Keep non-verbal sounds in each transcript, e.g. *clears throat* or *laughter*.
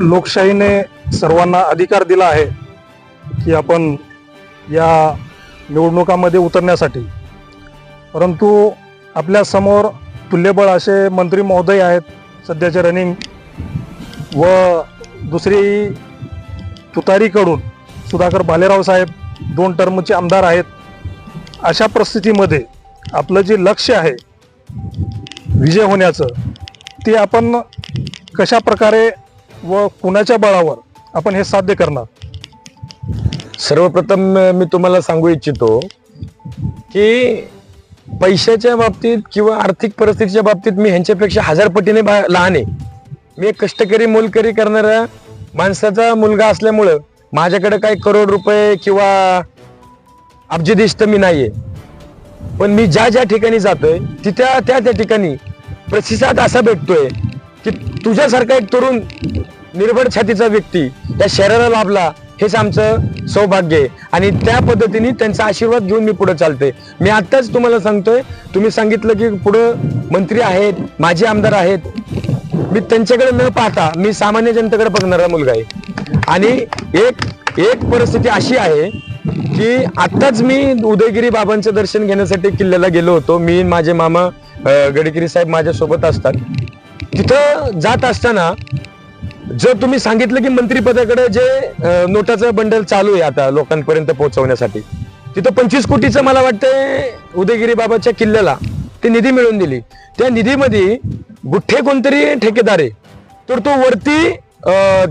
लोकशाहीने सर्वांना अधिकार दिला आहे की आपण या निवडणुकामध्ये उतरण्यासाठी. परंतु आपल्यासमोर तुल्यबळ असे मंत्री महोदय आहेत सध्याचे रनिंग व दुसरी तुतारीकडून सुधाकर भालेराव साहेब दोन टर्मचे आमदार आहेत. अशा परिस्थितीमध्ये आपलं जे लक्ष आहे विजय होण्याचं ते आपण कशा प्रकारे व कुणाच्या बळावर आपण हे साध्य करणार? सर्वप्रथम मी तुम्हाला सांगू इच्छितो की पैशाच्या बाबतीत किंवा आर्थिक परिस्थितीच्या बाबतीत मी ह्यांच्यापेक्षा हजार पटीने बा- लहान आहे. मी एक कष्टकरी मोलकरी करणाऱ्या माणसाचा मुलगा असल्यामुळं माझ्याकडे काही करोड रुपये किंवा अब्जदेश तर मी नाहीये. पण मी ज्या ज्या ठिकाणी जातोय तिथ्या त्या त्या ठिकाणी प्रतिसाद असा भेटतोय तुझ्यासारखा एक तरुण निर्भर छातीचा व्यक्ती त्या शहराला लाभला हेच आमचं सौभाग्य आहे. आणि त्या पद्धतीने त्यांचा आशीर्वाद घेऊन मी पुढे चालते मी आत्ताच तुम्हाला सांगतोय तुम्ही सांगितलं की पुढं मंत्री आहेत माजी आमदार आहेत. मी त्यांच्याकडे न पाहता मी सामान्य जनतेकडे बघणारा मुलगा आहे. आणि एक एक परिस्थिती अशी आहे की आत्ताच मी उदयगिरी बाबांचं दर्शन घेण्यासाठी किल्ल्याला गेलो होतो. मी माझे मामा गडकिरी गडगिरी साहेब माझ्यासोबत असतात. तिथं जात असताना जर तुम्ही सांगितलं की मंत्रीपदाकडे जे नोटाचं बंडल चालू आहे आता लोकांपर्यंत पोहोचवण्यासाठी तिथं पंचवीस कोटीचं मला वाटतंय उदयगिरी बाबाच्या किल्ल्याला ते निधी मिळवून दिली. त्या निधीमध्ये गुठ्ठे कोणतरी ठेकेदार आहे. तर तो वरती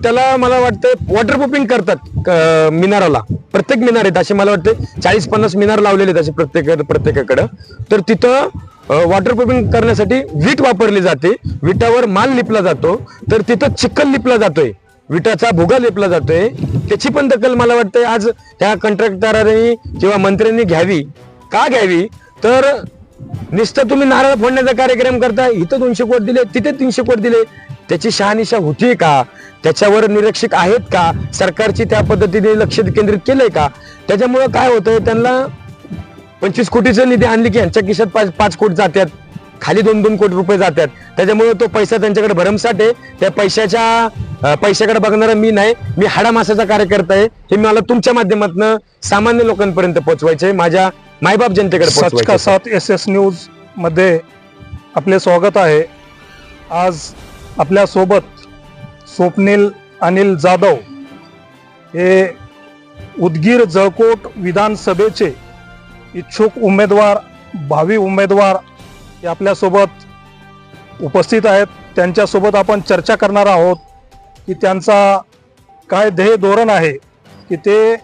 त्याला मला वाटतं वॉटरप्रूफिंग करतात मिनाराला. प्रत्येक मिनार आहेत. असे मला वाटतं चाळीस पन्नास मिनार लावलेले आहेत असे प्रत्येक प्रत्येकाकडं. तर तिथं वॉटरप्रूफिंग करण्यासाठी वीट वापरली जाते. विटावर माल लिपला जातो. तर तिथं चिखल लिपला जातोय. विटाचा भुगा लिपला जातोय. त्याची पण दखल मला वाटतंय आज त्या कंत्राटदारांनी किंवा मंत्र्यांनी घ्यावी. का घ्यावी? तर नुसतं तुम्ही नारळ फोडण्याचा कार्यक्रम करता इथं दोनशे कोट दिले तिथे तीनशे कोट दिले. त्याची शहानिशा होती का? त्याच्यावर निरीक्षक आहेत का? सरकारची त्या पद्धतीने लक्ष केंद्रित केलंय का? त्याच्यामुळं काय होतंय? त्यांना पंचवीस कोटीचं निधी आणली की यांच्या खिशात पाच पाच कोटी जातात खाली दोन दोन कोटी रुपये जातात त्याच्यामुळे तो पैसा त्यांच्याकडे भरमसाठ आहे. त्या पैशाच्या पैशाकडे बघणारा मी नाही. मी हाडा मासाचा कार्यकर्ता आहे. हे मला तुमच्या माध्यमातून सामान्य लोकांपर्यंत पोहोचवायचे माझ्या मायबाप जनतेकडे साथ एस एस न्यूजमध्ये आपले स्वागत आहे. आज आपल्यासोबत स्वप्नील अनिल जाधव हे उदगीर जळकोट विधानसभेचे इच्छुक उमेदवार भावी उमेदवार हे आपल्यासोबत उपस्थित आहेत. त्यांच्यासोबत आपण चर्चा करणार आहोत की त्यांचा काय ध्येय धोरण आहे की ते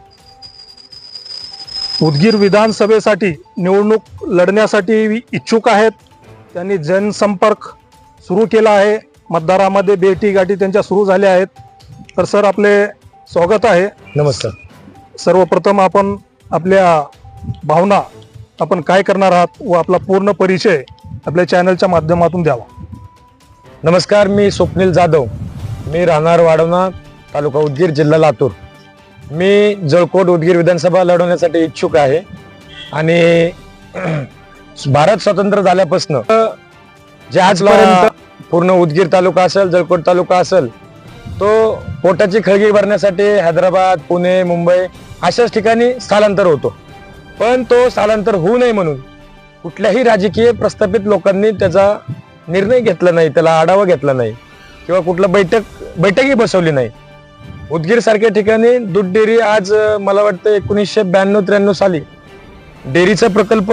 उदगीर विधानसभेसाठी निवडणूक लढण्यासाठी इच्छुक आहेत. त्यांनी जनसंपर्क सुरू केला आहे. मतदारामध्ये भेटी गाठी त्यांच्या सुरू झाल्या आहेत. तर सर आपले स्वागत आहे. नमस्कार. सर्वप्रथम आपण आपल्या भावना आपण काय करणार आहात व आपला पूर्ण परिचय आपल्या चॅनलच्या माध्यमातून द्यावा. नमस्कार मी स्वप्नील जाधव. मी राहणार वाढवणा तालुका उदगीर जिल्हा लातूर. मी जळकोट उदगीर विधानसभा लढवण्यासाठी इच्छुक आहे आणि *clears throat* भारत स्वतंत्र झाल्यापासून जे आजपर्यंत पूर्ण उदगीर तालुका असेल जळकोट तालुका असेल तो पोटाची खळगी भरण्यासाठी हैदराबाद पुणे मुंबई अशाच ठिकाणी स्थलांतर होतो. पण तो स्थलांतर होऊ नये म्हणून. कुठल्याही राजकीय प्रस्थापित लोकांनी त्याचा निर्णय घेतला नाही त्याला आढावा घेतला नाही किंवा कुठलं बैठक बैठकही बसवली नाही. उदगीर सारख्या ठिकाणी दूध डेअरी आज मला वाटतं एकोणीसशे ब्याण्णव त्र्याण्णव साली डेअरीचा प्रकल्प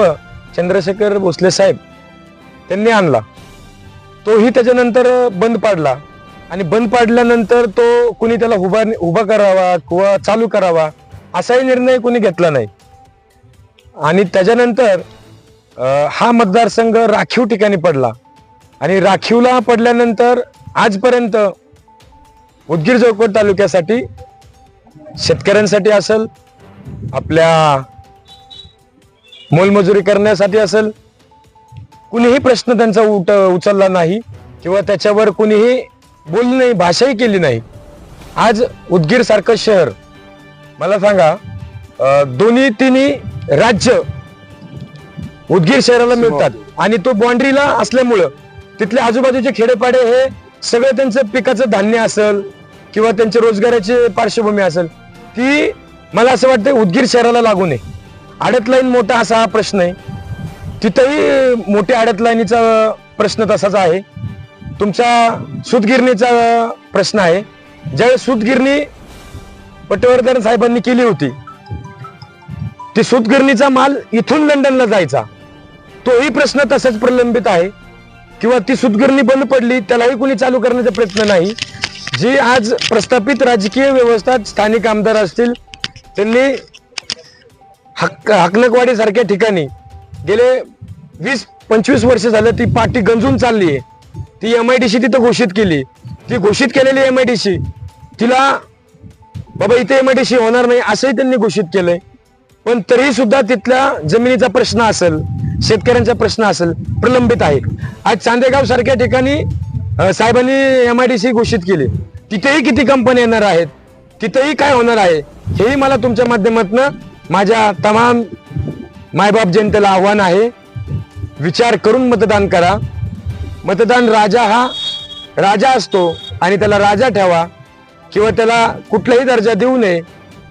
चंद्रशेखर भोसले साहेब त्यांनी आणला. तोही त्याच्यानंतर बंद पाडला. आणि बंद पाडल्यानंतर तो कुणी त्याला उभा उभा करावा किंवा चालू करावा असाही निर्णय कुणी घेतला नाही. आणि त्याच्यानंतर हा मतदारसंघ राखीव ठिकाणी पडला. आणि राखीवला पडल्यानंतर आजपर्यंत उदगीर जळकोट तालुक्यासाठी शेतकऱ्यांसाठी असेल आपल्या मोलमजुरी करण्यासाठी असेल कुणीही प्रश्न त्यांचा उट उचलला नाही किंवा त्याच्यावर कुणीही बोलली नाही भाषाही केली नाही. आज उदगीर सारखं शहर मला सांगा दोन्ही तिन्ही राज्य उदगीर शहराला मिळतात. आणि तो बाँड्रीला असल्यामुळं तिथले आजूबाजूचे खेडेपाडे हे सगळं त्यांचं पिकाचं धान्य असेल किंवा त्यांच्या रोजगाराची पार्श्वभूमी असेल ती मला असं वाटतं उदगीर शहराला लागू नये. आडत लाईन मोठा असा हा प्रश्न आहे. तिथंही मोठ्या आडत लाईनीचा प्रश्न तसाच आहे. तुमचा सूतगिरणीचा प्रश्न आहे. ज्यावेळेस सूतगिरणी पटवर्धन साहेबांनी केली होती ती सूतगिरणीचा माल इथून लंडनला जायचा. तोही प्रश्न तसाच प्रलंबित आहे. किंवा ती सूतगिरणी बंद पडली त्यालाही कुणी चालू करण्याचा प्रयत्न नाही. जी आज प्रस्थापित राजकीय व्यवस्था स्थानिक आमदार असतील त्यांनी हक हकनकवाडीसारख्या ठिकाणी गेले वीस पंचवीस वर्ष झालं ती पाठी गंजून चालली आहे. ती एम आय डी सी तिथं घोषित केली. ती घोषित केलेली एम आय डी सी तिला बाबा इथे एम आय डी सी होणार नाही असंही त्यांनी घोषित केलंय. पण तरी सुद्धा तिथल्या जमिनीचा प्रश्न असेल शेतकऱ्यांचा प्रश्न असेल प्रलंबित आहे. आज चांदेगाव सारख्या ठिकाणी साहेबांनी एम आय डी सी घोषित केली. तिथेही किती कंपन्या येणार आहेत? तिथेही काय होणार आहे? हेही मला तुमच्या माध्यमातून माझ्या तमाम मायबाप जनतेला आव्हान आहे. विचार करून मतदान करा. मतदान राजा हा राजा असतो आणि त्याला राजा ठेवा किंवा त्याला कुठलाही दर्जा देऊ नये.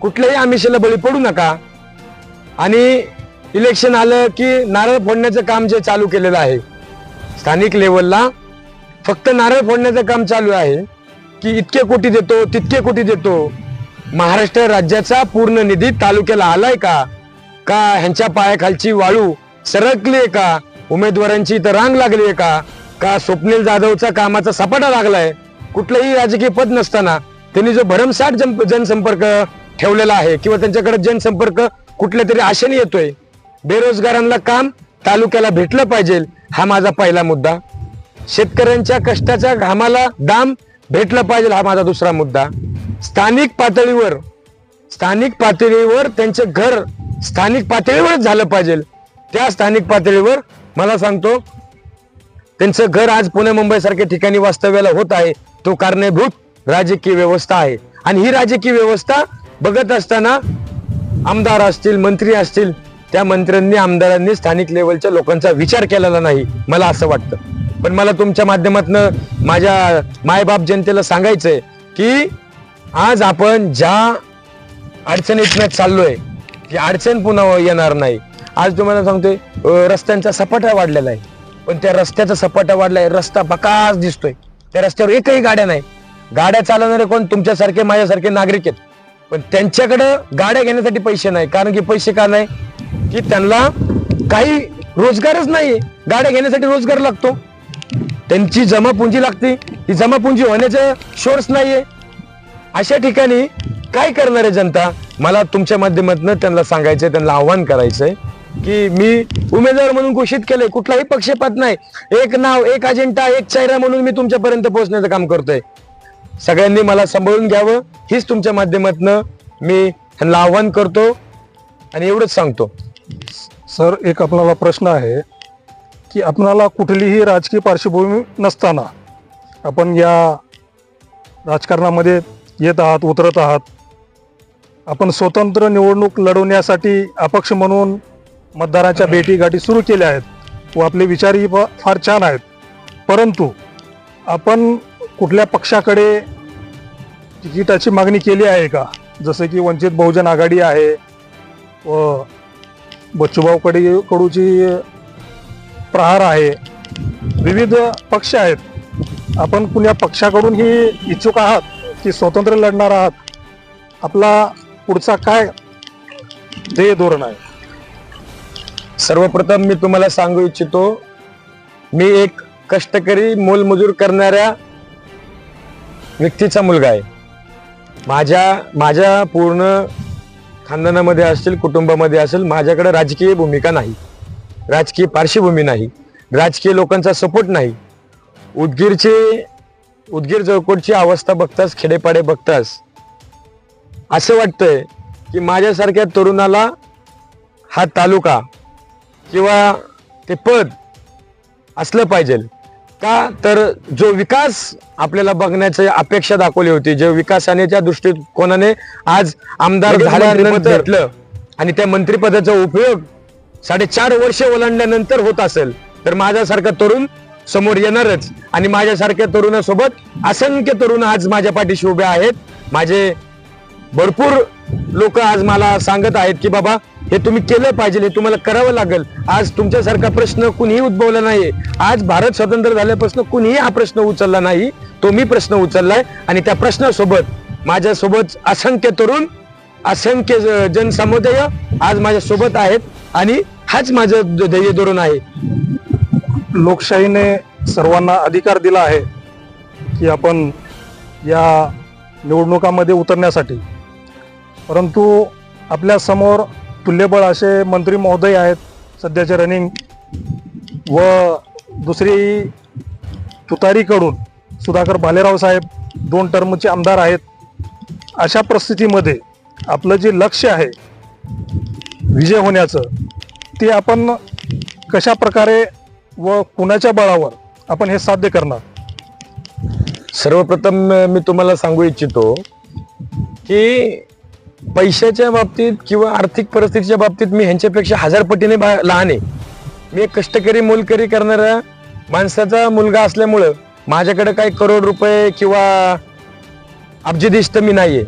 कुठल्याही आमिषाला बळी पडू नका. आणि इलेक्शन आलं की नारळ फोडण्याचं काम जे चालू केलेलं आहे स्थानिक लेवलला फक्त नारळ फोडण्याचं काम चालू आहे की इतके कोटी देतो तितके कोटी देतो. महाराष्ट्र राज्याचा पूर्ण निधी तालुक्याला आलाय का? का ह्यांच्या पायाखालची वाळू सरकली आहे का? उमेदवारांची इथं रांग लागली आहे का? का स्वप्नील जाधवचा कामाचा सपाटा लागलाय? कुठलंही राजकीय पद नसताना त्यांनी जो भरमसाठ जनसंपर्क ठेवलेला आहे किंवा त्यांच्याकडे जनसंपर्क कुठल्या तरी आशेने येतोय. बेरोजगारांना काम तालुक्याला भेटलं पाहिजे हा माझा पहिला मुद्दा. शेतकऱ्यांच्या कष्टाच्या घामाला दाम भेटलं पाहिजे हा माझा दुसरा मुद्दा. स्थानिक पातळीवर स्थानिक पातळीवर त्यांचं घर स्थानिक पातळीवरच झालं पाहिजे. त्या स्थानिक पातळीवर मला सांगतो त्यांचं घर आज पुणे मुंबई सारख्या ठिकाणी वास्तव्याला होत आहे. तो कारणीभूत राजकीय व्यवस्था आहे. आणि ही राजकीय व्यवस्था बघत असताना आमदार असतील मंत्री असतील त्या मंत्र्यांनी आमदारांनी स्थानिक लेवलच्या लोकांचा विचार केलेला नाही मला असं वाटतं. पण मला तुमच्या माध्यमातनं माझ्या मायबाप जनतेला सांगायचंय की आज आपण ज्या अडचणीतनं चाललोय ती अडचण पुन्हा येणार नाही. आज तुम्हाला सांगतोय रस्त्यांचा सपाटा वाढलेला आहे. पण त्या रस्त्याचा सपाटा वाढलाय रस्ता बकास दिसतोय. त्या रस्त्यावर एकही गाड्या नाही. गाड्या चालवणारे कोण तुमच्यासारखे माझ्यासारखे नागरिक आहेत. पण त्यांच्याकडं गाड्या घेण्यासाठी पैसे नाही. कारण की पैसे का नाही? की त्यांना काही रोजगारच नाही गाड्या घेण्यासाठी रोजगार लागतो. त्यांची जमापुंजी लागते. ती जमापुंजी होण्याचं शोर्स नाहीये. अशा ठिकाणी काय करणार आहे जनता? मला तुमच्या माध्यमातून त्यांना सांगायचंय त्यांना आव्हान करायचंय की मी उमेदवार म्हणून घोषित केलंय. कुठलाही पक्षपात नाही. एक नाव एक अजेंडा एक चेहरा म्हणून मी तुमच्यापर्यंत पोहोचण्याचं काम करतोय. सगळ्यांनी मला सांभाळून घ्यावं हीच तुमच्या माध्यमातून मी ह्यांना आव्हान करतो आणि एवढंच सांगतो. सर एक आपणाला प्रश्न आहे की आपणाला कुठलीही राजकीय पार्श्वभूमी नसताना आपण या राजकारणामध्ये येत आहात उतरत आहात आपण स्वतंत्र निवडणूक लढवण्यासाठी अपक्ष म्हणून मतदाराच्या भेटीगाठी सुरू केल्या आहेत व आपले विचारही फ- फार छान आहेत. परंतु आपण कुठल्या पक्षाकडे तिकिटाची मागणी केली आहे का? जसं की वंचित बहुजन आघाडी आहे व बच्चूभाऊ कडे कडूची प्रहार आहे. विविध पक्ष आहेत. आपण कुण्या पक्षाकडून ही इच्छुक आहात की स्वतंत्र लढणार आहात? आपला पुढचा काय ध्येय धोरण आहे? सर्वप्रथम मी तुम्हाला सांगू इच्छितो मी एक कष्टकरी मोलमजूर करणाऱ्या व्यक्तीचा मुलगा आहे. माझ्या माझ्या पूर्ण खानदानामध्ये असतील कुटुंबामध्ये असेल माझ्याकडे राजकीय भूमिका नाही. राजकीय पार्श्वभूमी नाही. राजकीय लोकांचा सपोर्ट नाही. उदगीरचे उदगीर चौकोटची अवस्था बघताच खेडेपाडे बघताच असं वाटतंय की माझ्यासारख्या तरुणाला हा तालुका किंवा ते पद असलं पाहिजे. का? तर जो विकास आपल्याला बघण्याची अपेक्षा दाखवली होती जो विकासानेच्या दृष्टिकोनाने आज आमदार झाल्यानंतर आणि त्या मंत्रिपदाचा उपयोग साडेचार वर्ष ओलांडल्यानंतर होत असेल तर माझ्यासारखा तरुण समोर येणारच. आणि माझ्यासारख्या तरुणासोबत असंख्य तरुण आज माझ्या पाठीशी उभे आहेत. माझे भरपूर लोक आज मला सांगत आहेत की बाबा हे तुम्ही केलं पाहिजे हे तुम्हाला करावं लागेल. आज तुमच्यासारखा प्रश्न कुणीही उद्भवला नाही आज भारत स्वतंत्र झाल्यापासून कुणीही हा प्रश्न उचलला नाही. तो मी प्रश्न उचललाय आणि त्या प्रश्नासोबत माझ्यासोबत असंख्य तरुण असंख्य जनसमुदाय आज माझ्या सोबत आहेत आणि हाच माझं ध्येय धोरण आहे. लोकशाहीने सर्वांना अधिकार दिला आहे की आपण या निवडणुकामध्ये उतरण्यासाठी. परंतु आपल्यासमोर तुल्यबळ असे मंत्री महोदय आहेत सध्याचे रनिंग व दुसरी तुतारीकडून सुधाकर भालेराव साहेब दोन टर्मचे आमदार आहेत. अशा परिस्थितीमध्ये आपलं जे लक्ष आहे विजय होण्याचं ते आपण कशा प्रकारे व कुणाच्या बळावर आपण हे साध्य करणार? सर्वप्रथम मी तुम्हाला सांगू इच्छितो की पैशाच्या बाबतीत किंवा आर्थिक परिस्थितीच्या बाबतीत मी ह्यांच्यापेक्षा हजार पटीने बा- लहान आहे. मी एक कष्टकरी मोलकरी करणाऱ्या माणसाचा मुलगा असल्यामुळं माझ्याकडे काही करोड रुपये किंवा अब्जदिश मी नाहीये.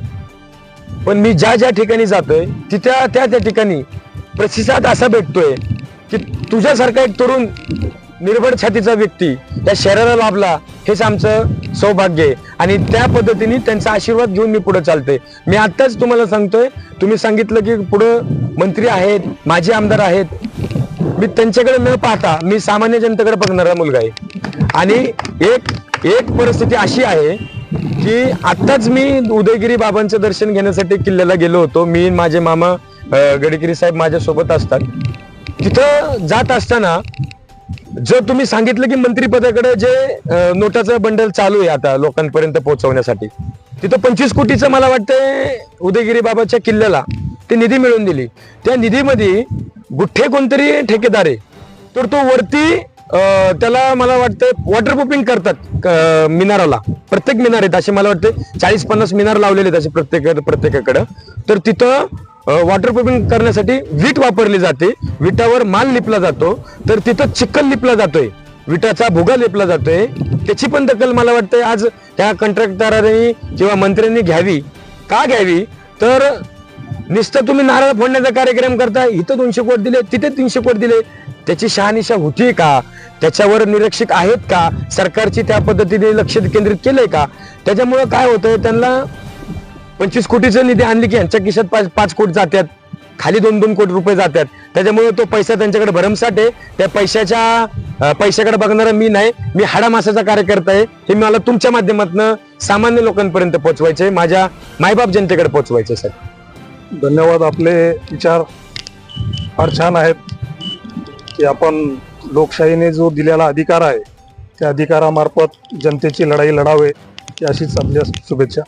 पण मी ज्या ज्या ठिकाणी जातोय तिथ्या त्या त्या ठिकाणी प्रतिसाद असा भेटतोय की तुझ्यासारखा एक तरुण निर्भर छातीचा व्यक्ती त्या शहराला लाभला हेच आमचं सौभाग्य आहे. आणि त्या पद्धतीने त्यांचा आशीर्वाद घेऊन मी पुढे चालतोय. मी आत्ताच तुम्हाला सांगतोय तुम्ही सांगितलं की पुढं मंत्री आहेत माझे आमदार आहेत. मी त्यांच्याकडे न पाहता मी सामान्य जनतेकडे बघणारा मुलगा आहे. आणि एक एक परिस्थिती अशी आहे की आत्ताच मी उदयगिरी बाबांचं दर्शन घेण्यासाठी किल्ल्याला गेलो होतो. मी माझे मामा गडकिरी गडगिरी साहेब माझ्यासोबत असतात. तिथं जात असताना जर तुम्ही सांगितलं की मंत्रीपदाकडे जे नोटाचं बंडल चालू आहे आता लोकांपर्यंत पोहोचवण्यासाठी तिथं पंचवीस कोटीचं मला वाटतंय उदयगिरी बाबाच्या किल्ल्याला ते निधी मिळवून दिली. त्या निधीमध्ये गुठ्ठे कोणतरी ठेकेदार आहे. तर तो वरती त्याला मला वाटतं वॉटरप्रूफिंग करतात मिनाराला. प्रत्येक मिनार आहेत असे मला वाटते चाळीस पन्नास मिनार लावलेले आहेत असे प्रत्येक प्रत्येकाकडं. तर तिथं वॉटरप्रूफिंग करण्यासाठी वीट वापरली जाते. विटावर माल लिपला जातो. तर तिथं चिखल लिपला जातोय. विटाचा भुगा लिपला जातोय. त्याची पण दखल मला वाटतंय आज त्या कंत्राटदारांनी किंवा मंत्र्यांनी घ्यावी. का घ्यावी? तर नुसतं तुम्ही नारळ फोडण्याचा कार्यक्रम करता इथं दोनशे कोट दिले तिथे तीनशे कोट दिले. त्याची शहानिशा होती का? त्याच्यावर निरीक्षक आहेत का? सरकारची त्या पद्धतीने लक्ष केंद्रित केलंय का? त्याच्यामुळं काय होतंय? त्यांना पंचवीस कोटीचं निधी आणली की यांच्या खिशात पाच पाच कोटी जातात खाली दोन दोन कोटी रुपये जातात त्याच्यामुळे तो पैसा त्यांच्याकडे भरमसाठ आहे. त्या पैशाच्या पैशाकडे बघणारा मी नाही. मी हाडामासाचा कार्यकर्ता आहे. हे मला तुमच्या माध्यमातून सामान्य लोकांपर्यंत पोहोचवायचे माझ्या मायबाप जनतेकडे पोहोचवायचे सर धन्यवाद. आपले विचार फार छान आहेत की आपण लोकशाहीने जो दिलेला अधिकार आहे त्या अधिकारामार्फत जनतेची लढाई लढावे अशीच आपल्या शुभेच्छा.